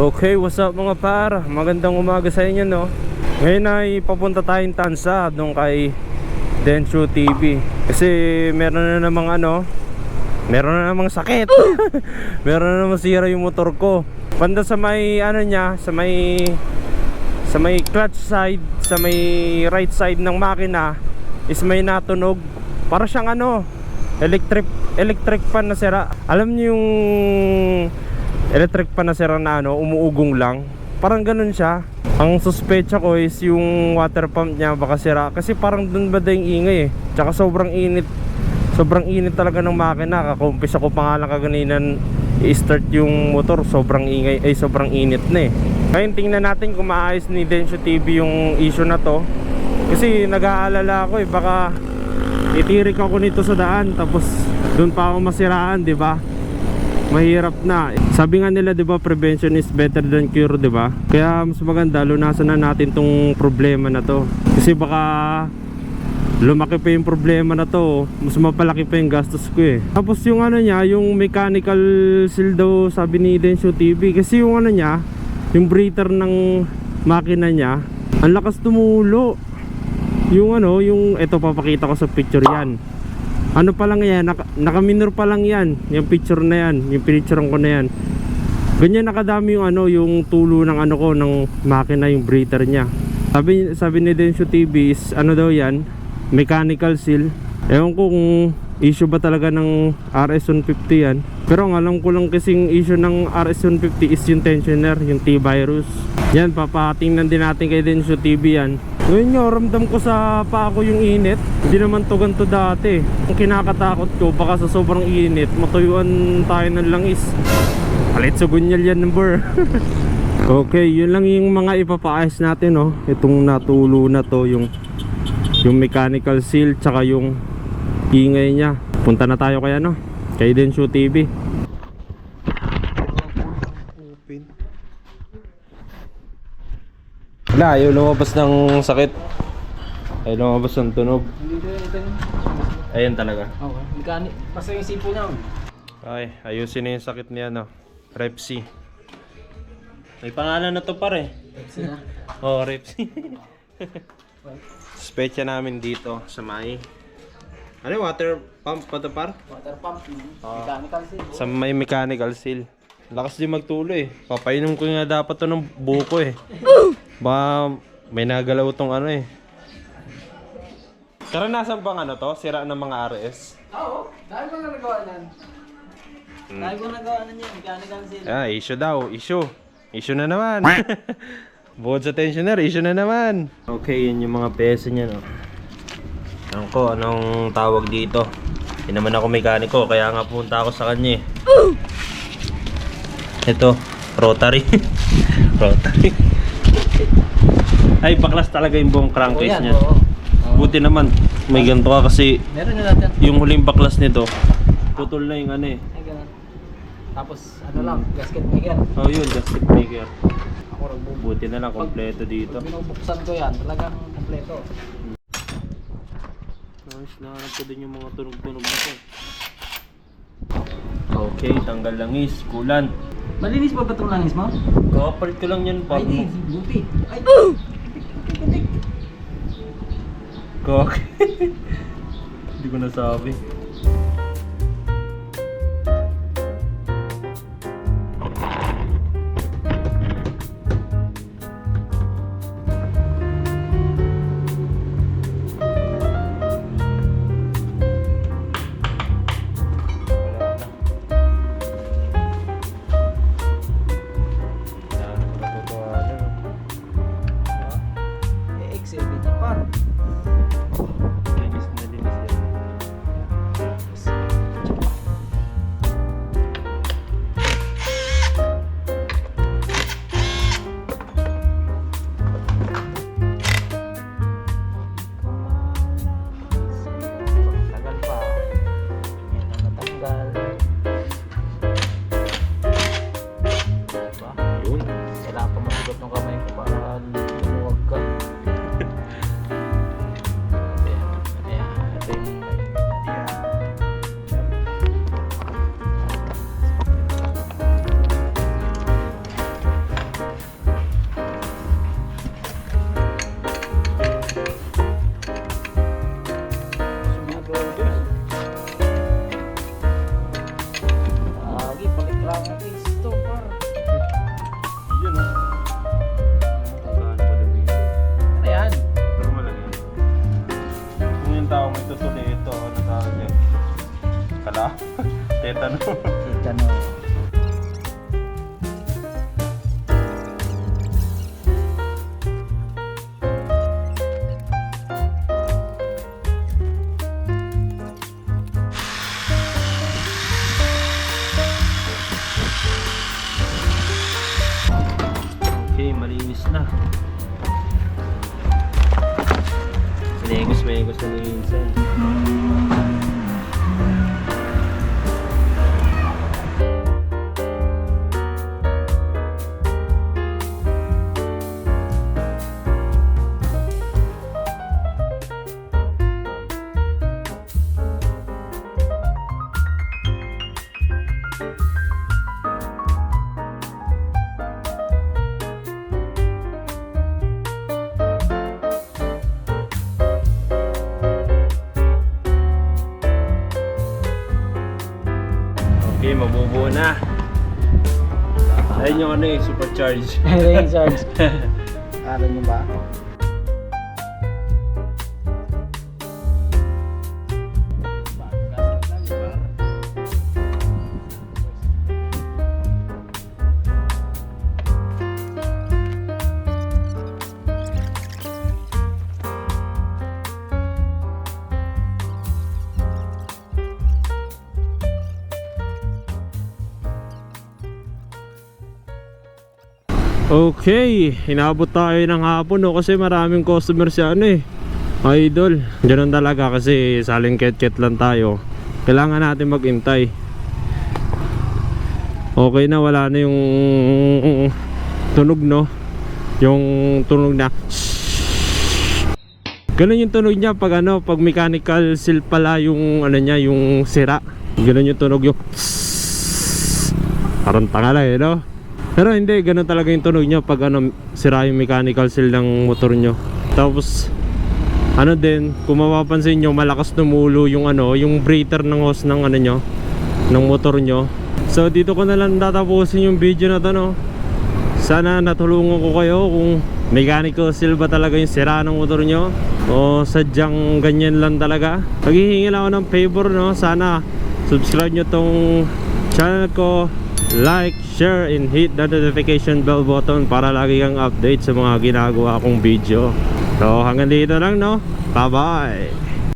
Okay, what's up mga par? Magandang umaga sa inyo no. Ngayon ay papunta tayong Tansa doon kay Densho TV. Kasi meron na namang ano, meron na namang sakit. meron na namang sira yung motor ko. Banda sa may ano niya, sa may sa may clutch side, sa may right side ng makina is may natunog. Para siyang ano, electric electric fan na sira. Alam niyo yung electric pan na sira na ano, umuugong lang. Parang ganun siya. Ang suspecha ko is yung water pump niya baka sira kasi parang dun ba yung ingay eh. Tsaka sobrang init. Sobrang init talaga ng makina. Kakumpis ako pa nga lang kaganinan i-start yung motor. Sobrang ingay, ay sobrang init na eh. Ngayon tingnan natin kung maayos ni Densho TV yung issue na to. Kasi nag-aalala ako eh baka itirik ako nito sa daan tapos doon pa ako masiraan, 'di ba? Mahirap na. Sabi nga nila 'di ba prevention is better than cure 'di ba? Kaya mas maganda lunasan na natin tong problema na to. Kasi baka lumaki pa yung problema na to, mas mapalaki pa yung gastos ko eh. Tapos yung ano niya, yung mechanical seal daw sabi ni Densho TV kasi yung ano niya, yung breather ng makina niya, ang lakas tumulo. Yung ano, yung ito papakita ko sa picture yan ano pa lang yan, naka, naka-minor pa lang yan, yung picture na yan, yung pinicturean ko na yan. Ganyan nakadami yung ano, yung tulo ng ano ko, ng makina, yung breather niya. Sabi, sabi ni Densho TV is, ano daw yan, mechanical seal. Ewan kung issue ba talaga ng RS-150 yan. Pero ang alam ko lang kasing issue ng RS-150 is yung tensioner, yung T-virus. Yan, papatingnan din natin kay Densho TV yan. Ngayon nga, ramdam ko sa paa ko yung init. Hindi naman to ganito dati. Ang kinakatakot ko, baka sa sobrang init, matuyuan tayo ng langis. Palit sa gunyal yan number. okay, yun lang yung mga ipapaayos natin, no. Itong natulo na to, yung yung mechanical seal, tsaka yung ingay niya. Punta na tayo kaya, no. Kay Densho TV. Wala, ayaw lumabas ng sakit. Ayaw lumabas ng tunog. Hindi ko ito yun. Ayan talaga. Okay. Basta yung sipo niya. Ay, ayusin na yung sakit niya, no. Repsi. May pangalan na to pare. Pepsi na. Oh, Repsi. Specha namin dito sa may ano yung water pump pa to par? Water pump. Ah. Mechanical seal. Sa may mechanical seal. Lakas din magtulo eh. Papainom ko nga dapat to ng buko eh. Ba may nagalaw tong ano eh. Karanasan bang ano to? Sira ng mga RS? Oo. Dahil ko na nagawa nan. Dahil ko nagawa nan yan. Mechanical seal. Ah, issue daw, issue. Issue na naman. Bukod sa tensioner, issue na naman. Okay, yun yung mga peso niya, no. Ano ko, anong tawag dito? Hindi naman ako mekaniko, kaya nga punta ako sa kanya eh. Ito, rotary. rotary. Ay, baklas talaga yung buong crankcase niya. oo. Oo. Buti naman, may ganito ka kasi Meron na natin. yung huling baklas nito, putol na yung ano eh. Ay, ganun. Tapos, ano lang, gasket maker. Oh, yun, gasket maker. Ako nagbubuo. Buti na lang kompleto dito. Pag binubuksan ko yan, talagang kompleto. Nice, nahanap ko din yung mga tunog-tunog na to. Okay, tanggal langis, kulan. Malinis pa ba itong langis mo? Kakapalit ko lang yan, Ay, di. Buti. Ay, Kak. Hindi ko nasabi. Tetano. tetano. Okay, malinis na. Malinis, malinis na malinis. Eh. Okay, mabubuo na. Ayun yung ano eh, supercharge. Rain charge. Alam mo ba? Okay, inabot tayo ng hapon no kasi maraming customer si ano eh. Idol, ganun talaga kasi saling ket-ket lang tayo. Kailangan natin magintay. Okay na wala na yung tunog no. Yung tunog na Ganun yung tunog niya pag ano, pag mechanical seal pala yung ano niya, yung sira. Ganun yung tunog yung Parang tanga lang eh, no? Pero hindi, ganun talaga yung tunog niya pag ano, sira yung mechanical seal ng motor nyo. Tapos, ano din, kung mapapansin nyo, malakas tumulo yung ano, yung breather ng hose ng ano nyo, ng motor nyo. So, dito ko na lang tatapusin yung video na to, no? Sana natulungan ko kayo kung mechanical seal ba talaga yung sira ng motor nyo o sadyang ganyan lang talaga. Paghihingi lang ako ng favor, no? Sana subscribe nyo tong channel ko like, share, and hit the notification bell button para lagi kang update sa mga ginagawa kong video. So hanggang dito lang no. Bye bye.